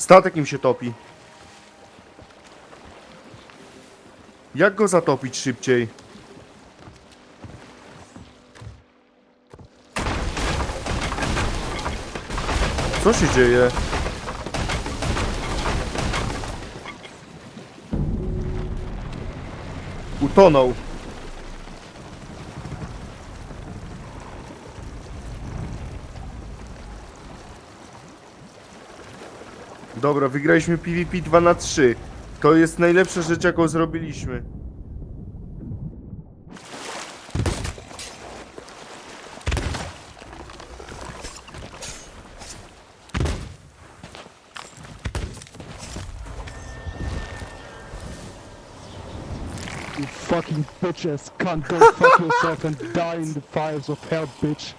Statek im się topi. Jak go zatopić szybciej? Co się dzieje? Utonął. Dobra, wygraliśmy PvP 2 na 3. To jest najlepsza rzecz, jaką zrobiliśmy. You fucking bitches, fuck yourself and die in the fires of hell, bitch.